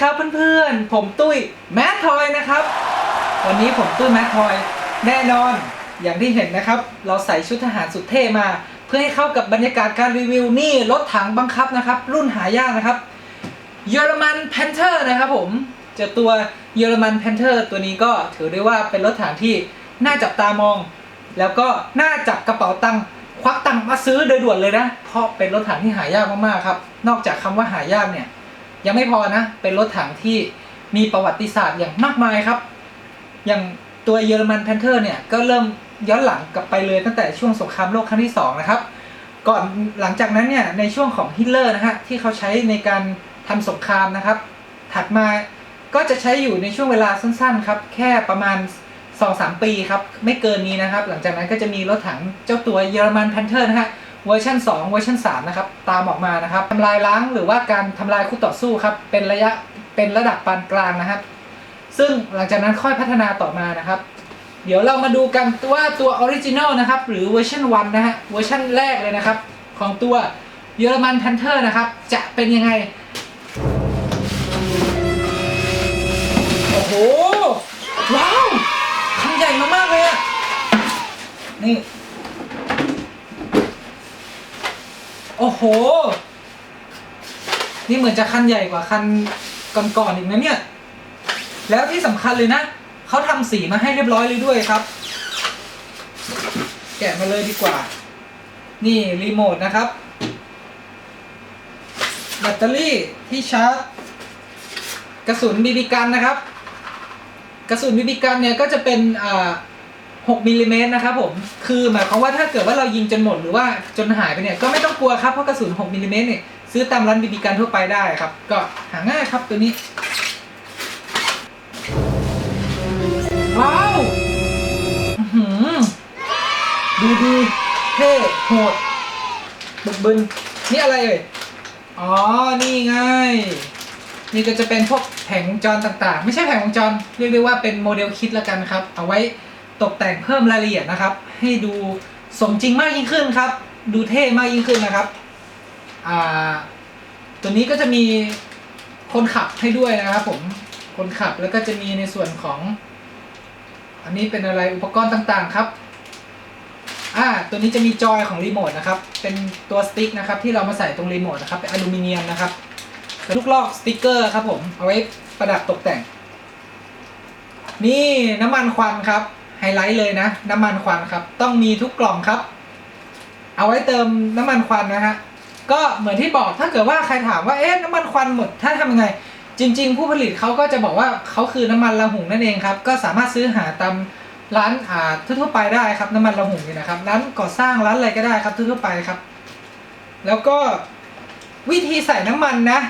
ครับเพื่อนๆ ผมตุ้ยแมททอยนะครับ วันนี้ผมตุ้ยแมททอย แน่นอนอย่างที่เห็นนะครับ เราใส่ชุดทหารสุดเท่มา เพื่อให้เข้ากับบรรยากาศการรีวิวนี่รถถังบังคับนะครับ รุ่นหายากนะครับเยอรมันแพนเทอร์นะครับผมเจอตัวเยอรมันแพนเทอร์ตัวนี้ก็ถือได้ว่าเป็นรถถังที่น่าจับตามอง แล้วก็น่าจับกระเป๋าตังค์ควักตังค์มาซื้อโดยด่วนเลยนะ เพราะเป็นรถถังที่หายากมากๆครับ นอกจากคำว่าหายากเนี่ย ยังไม่พอนะ เป็นรถถังที่มีประวัติศาสตร์อย่างมากมายครับ อย่างตัวเยอรมันแพนเทอร์เนี่ยก็เริ่มย้อนหลังกลับไปเลยตั้งแต่ช่วงสงครามโลกครั้งที่สองนะครับ ก่อนหลังจากนั้นเนี่ยในช่วงของฮิตเลอร์นะฮะที่เขาใช้ในการทำสงครามนะครับ ถัดมาก็จะใช้อยู่ในช่วงเวลาสั้นๆครับ แค่ประมาณ 2-3 ปีครับ ไม่เกินนี้นะครับ หลังจากนั้นก็จะมีรถถังเจ้าตัวเยอรมันแพนเทอร์นะฮะ เวอร์ชัน2 เวอร์ชัน3นะครับตามออกมานะครับทำลายล้างหรือว่าการทำลายคู่ต่อสู้ครับเป็นระยะเป็นระดับปานกลางนะครับ ซึ่งหลังจากนั้นค่อยพัฒนาต่อมานะครับ เดี๋ยวเรามาดูกันว่าตัวออริจินอลนะครับหรือเวอร์ชัน1นะฮะเวอร์ชันแรกเลยนะครับ ของตัวเยอรมันแพนเทอร์นะครับ จะเป็นยังไง โอ้โห ว้าวคันใหญ่มากๆเลยอะนี่ โอ้โห นี่เหมือนจะคันใหญ่กว่าคันก่อนๆอีกนะเนี่ย แล้วที่สำคัญเลยนะ เขาทำสีมาให้เรียบร้อยเลยด้วยครับ แกะมาเลยดีกว่า นี่รีโมทนะครับ แบตเตอรี่ที่ชาร์จ กระสุนบีบีกันนะครับ กระสุนบีบีกันเนี่ยก็จะเป็นอ่า 6มิลลิเมตรนะครับผมคือหมายความว่าถ้าเกิดว่าเรายิงจนหมดหรือว่าจนหายไปเนี่ยก็ไม่ต้องกลัวครับเพราะกระสุน6มิลลิเมตรเนี่ยซื้อตามร้านบีบีกันทั่วไปได้ครับ ก็หาง่ายครับตัวนี้ว้าวดูดีเท่โหดบึกบึนนี่อะไรเอ่ยอ๋อ นี่ไง นี่ก็จะเป็นพวกแผงวงจรต่างๆ ไม่ใช่แผงวงจร เรียกได้ว่าเป็นโมเดลคิดละกันครับ เอาไว้ ตกแต่งเพิ่มรายละเอียดนะครับ ให้ดูสมจริงมากยิ่งขึ้นครับ ดูเท่มากยิ่งขึ้นนะครับอ่าตัวนี้ก็จะมีคนขับให้ด้วยนะครับผมคนขับแล้วก็จะมีในส่วนของ อันนี้เป็นอะไรอุปกรณ์ต่างๆครับอ่าตัวนี้จะมีจอยของรีโมทนะครับ เป็นตัวสติ๊กนะครับที่เรามาใส่ตรงรีโมทนะครับเป็นอลูมิเนียมนะครับลูกลอกสติ๊กเกอร์ครับผมเอาไว้ประดับตกแต่ง นี่น้ำมันควันครับ ไฮไลท์เลยนะ น้ำมันควันครับ ต้องมีทุกกล่องครับ เอาไว้เติมน้ำมันควันนะฮะก็เหมือนที่บอกถ้าเกิดว่าใครถามว่าเอ๊ะน้ำมันควันหมดถ้าทำยังไง จริง ๆ ผู้ผลิตเขาก็จะบอกว่าเขาคือน้ำมันระหุงนั่นเองครับ ก็สามารถซื้อหาตามร้านอ่าทั่วๆไปได้ครับน้ำมันระหุงนี่นะครับร้านก่อสร้างร้านอะไรก็ได้ครับทั่วๆไปครับ แล้วก็วิธีใส่น้ำมันนะ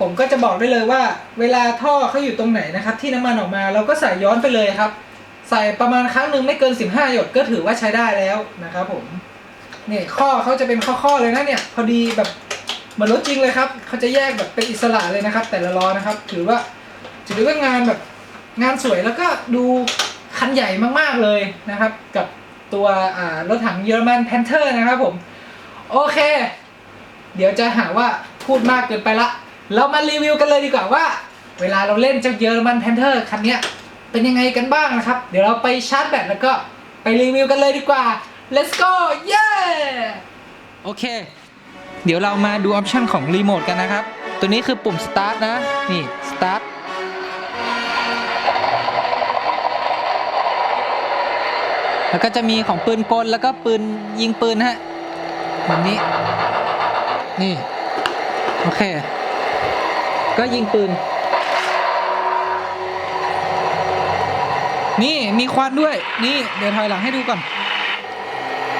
ผมก็จะบอกได้เลยว่า เวลาท่อเขาอยู่ตรงไหนนะครับ ที่น้ำมันออกมาเราก็ใส่ย้อนไปเลยครับ ใส่ประมาณครั้งหนึ่งไม่เกิน 15 หยดก็ถือว่าใช้ได้แล้วนะครับผมนี่ข้อเขาจะเป็นข้อๆเลยนะเนี่ยพอดีแบบเหมือนรถจริงเลยครับเขาจะแยกแบบเป็นอิสระเลยนะครับ แต่ละล้อนะครับ ถือว่าถือว่างานแบบงานสวยแล้วก็ดูคันใหญ่มากๆเลยนะครับ กับตัวรถถังเยอรมันแพนเทอร์นะครับผมโอเค เดี๋ยวจะหาว่าพูดมากเกินไปละ เรามารีวิวกันเลยดีกว่าว่า เวลาเราเล่นเจ้าเยอรมันแพนเทอร์คันเนี้ย เป็นยังไงกันบ้างนะครับ เดี๋ยวเราไปชาร์จแบตแล้วก็ไปรีวิวกันเลยดีกว่า let's go เย้โอเค เดี๋ยวเรามาดูออปชันของรีโมทกันนะครับ ตัวนี้คือปุ่ม start นะ นี่ start แล้วก็จะมีของปืนกลแล้วก็ปืนยิงปืนฮะแบบนี้ นี่ โอเค ก็ยิงปืน นี่มีควันด้วย นี่เดี๋ยวถอยหลังให้ดูก่อน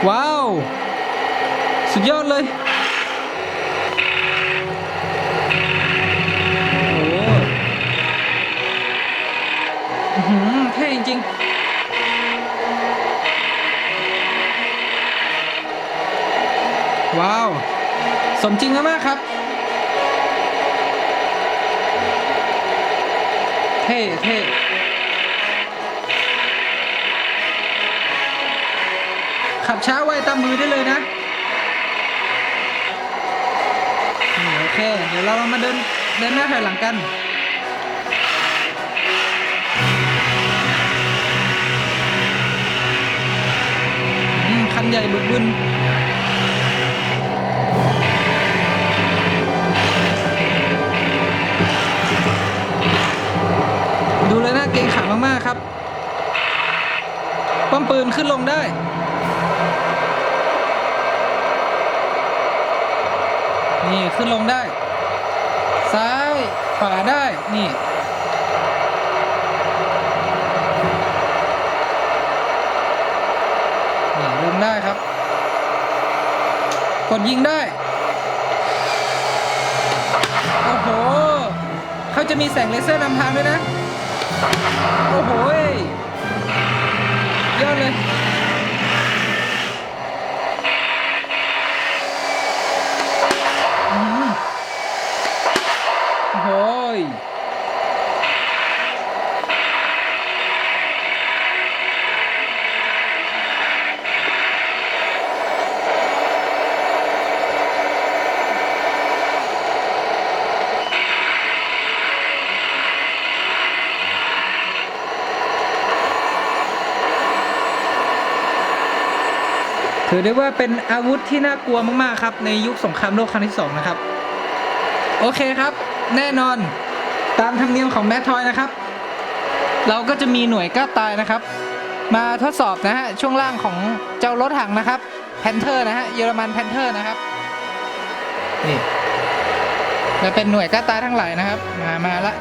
ว้าว สุดยอดเลย โอ้โหอื้อหือเท่จริงๆว้าว สมจริงมาก ๆ ครับ เท่เท่ ขับช้าไว้ตามมือได้เลยนะโอเค เดี๋ยวเรามาเดินเดินหน้าถอยหลังกันคันใหญ่บึกบึนดูเลยนะเก่งขามากๆครับ ป้อมปืนขึ้นลงได้ นี่ขึ้นลงได้ ซ้ายขวาได้ นี่ นี่ลงได้ครับ กดยิงได้ โอ้โห เขาจะมีแสงเลเซอร์นำทางด้วยนะ โอ้โหยอดเลย โอ้โหยถือได้ว่าเป็นอาวุธที่น่ากลัวมาก ๆ ครับ ในยุคสงครามโลกครั้งที่สองนะครับ โอเคครับ แน่นอนตามธรรมเนียมของแมททอยนะครับ เราก็จะมีหน่วยก้าตายนะครับ มาทดสอบนะฮะช่วงล่างของเจ้ารถถังนะครับแพนเทอร์นะฮะเยอรมันแพนเทอร์นะครับนี่จะเป็นหน่วยก้าตายทั้งหลายนะครับมามาละ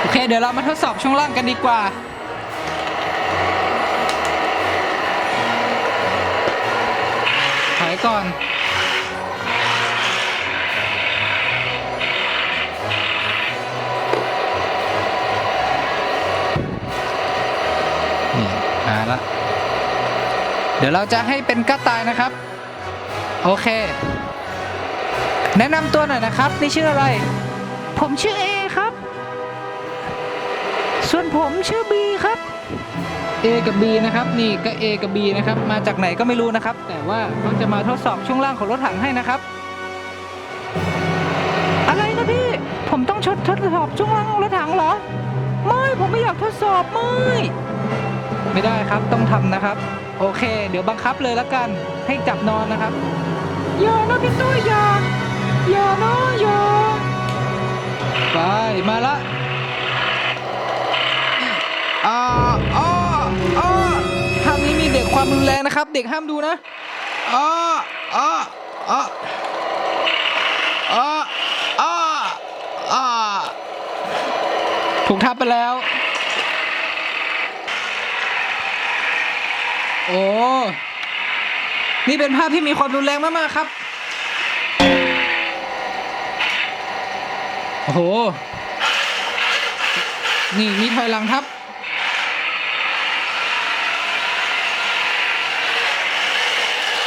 โอเคเดี๋ยวเรามาทดสอบช่วงล่างกันดีกว่าถอยก่อน เดี๋ยวเราจะให้เป็นกระต่ายนะครับ โอเค แนะนำตัวหน่อยนะครับ นี่ชื่ออะไร ผมชื่อเอครับ ส่วนผมชื่อบีครับ A กับ B นะครับ นี่ก็ A กับ B นะครับ มาจากไหนก็ไม่รู้นะครับ แต่ว่าเขาจะมาทดสอบช่วงล่างของรถถังให้นะครับ อะไรนะพี่ ผมต้องชดทดสอบช่วงล่างของรถถังเหรอ ไม่ ผมไม่อยากทดสอบไม่ ไม่ได้ครับต้องทำนะครับ โอเค เดี๋ยวบังคับเลยละกัน ให้จับนอนนะครับอย่านะพี่ตุ้ยอย่าอย่านะอย่าไปมาละอ่าอ้ออ้อทางนี้มีเด็กความรุนแรงนะครับ เด็กห้ามดูนะอ้ออ้ออ้ออ้ออ้ออ้อถูกทับไปแล้ว โอ้ นี่เป็นภาพที่มีความรุนแรงมาก ๆ ครับ โอ้โห นี่มีถอยหลังครับ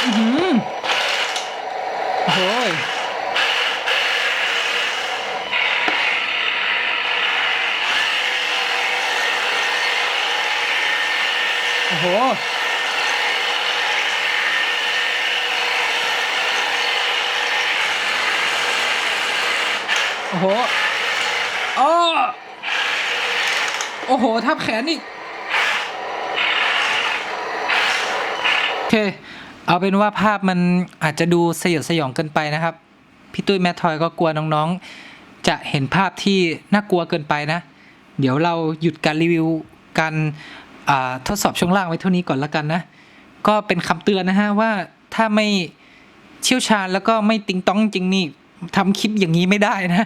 อืหือโอ้โหยโอ้โห โอ้โหอ้โอ้โห ทับแขนอีกโอเค เอาเป็นว่าภาพมันอาจจะดูสยดสยองเกินไปนะครับ พี่ตุ้ยแมททอยก็กลัวน้องๆ จะเห็นภาพที่น่ากลัวเกินไปนะ เดี๋ยวเราหยุดการรีวิวการทดสอบช่วงล่างไว้เท่านี้ก่อนละกันนะ ก็เป็นคำเตือนนะฮะว่าถ้าไม่เชี่ยวชาญแล้วก็ไม่ติงต้องจริงนี่ ทำคลิปอย่างนี้ไม่ได้นะ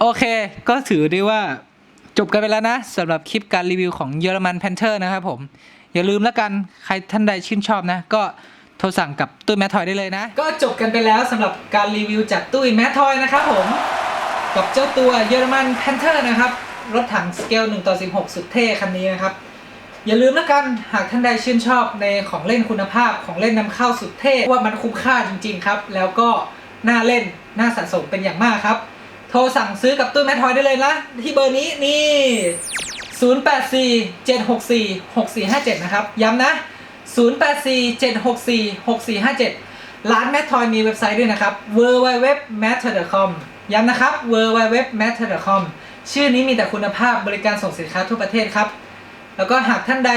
โอเค ก็ถือได้ว่าจบกันไปแล้วนะสำหรับคลิปการรีวิวของเยอรมันแพนเทอร์นะครับผม อย่าลืมแล้วกันใครท่านใดชื่นชอบนะ ก็โทรสั่งกับตุ้ยแมททอยได้เลยนะ ก็จบกันไปแล้วสำหรับการรีวิวจากตุ้ยแมททอยนะครับผม กับเจ้าตัวเยอรมันแพนเทอร์นะครับ รถถังสเกล1ต่อ16 สุดเท่คันนี้นะครับ อย่าลืมแล้วกันหากท่านใดชื่นชอบในของเล่นคุณภาพของเล่นนำเข้าสุดเท่ว่ามันคุ้มค่าจริง ๆ ครับ แล้วก็ น่าเล่น น่าสะสมเป็นอย่างมากครับ โทรสั่งซื้อกับตู้แมททอยได้เลยนะ ที่เบอร์นี้นี่ 084 764 6457 นะครับ ย้ำนะ 084 764 6457 ร้านแมททอยมีเว็บไซต์ด้วยนะครับ www.matter.com ย้ำนะครับ www.matter.com ชื่อนี้มีแต่คุณภาพบริการส่งสินค้าทั่วประเทศครับ แล้วก็หากท่านใด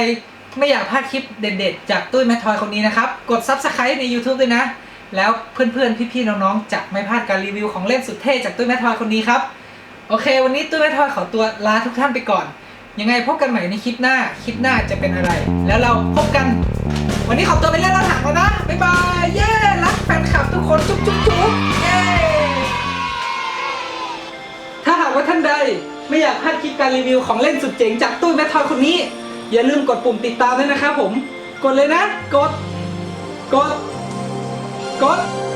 ไม่อยากพลาดคลิปเด็ดๆ จากตุ้ยแมททอยคนนี้นะครับ กด Subscribe ใน YouTube ด้วยนะ แล้วเพื่อนๆ พี่ๆ น้องๆ จะไม่พลาดการรีวิวของเล่นสุดเท่จากตุ้ยแมททอยคนนี้ครับ โอเค วันนี้ตุ้ยแมททอยขอตัวลาทุกท่านไปก่อน ยังไงพบกันใหม่ในคลิปหน้า คลิปหน้าจะเป็นอะไร แล้วเราพบกัน วันนี้ขอตัวไปเล่นรถถังแล้วนะ บ๊ายบาย เย้ รักแฟนคลับทุกคนจุ๊บจุ๊บจุ๊บเย้ ถ้าหากว่าท่านใดไม่อยากพลาดคลิปการรีวิวของเล่นสุดเจ๋งจากตู้แมททอยคนนี้ อย่าลืมกดปุ่มติดตามด้วยนะครับผม กดเลยนะ กด กด กด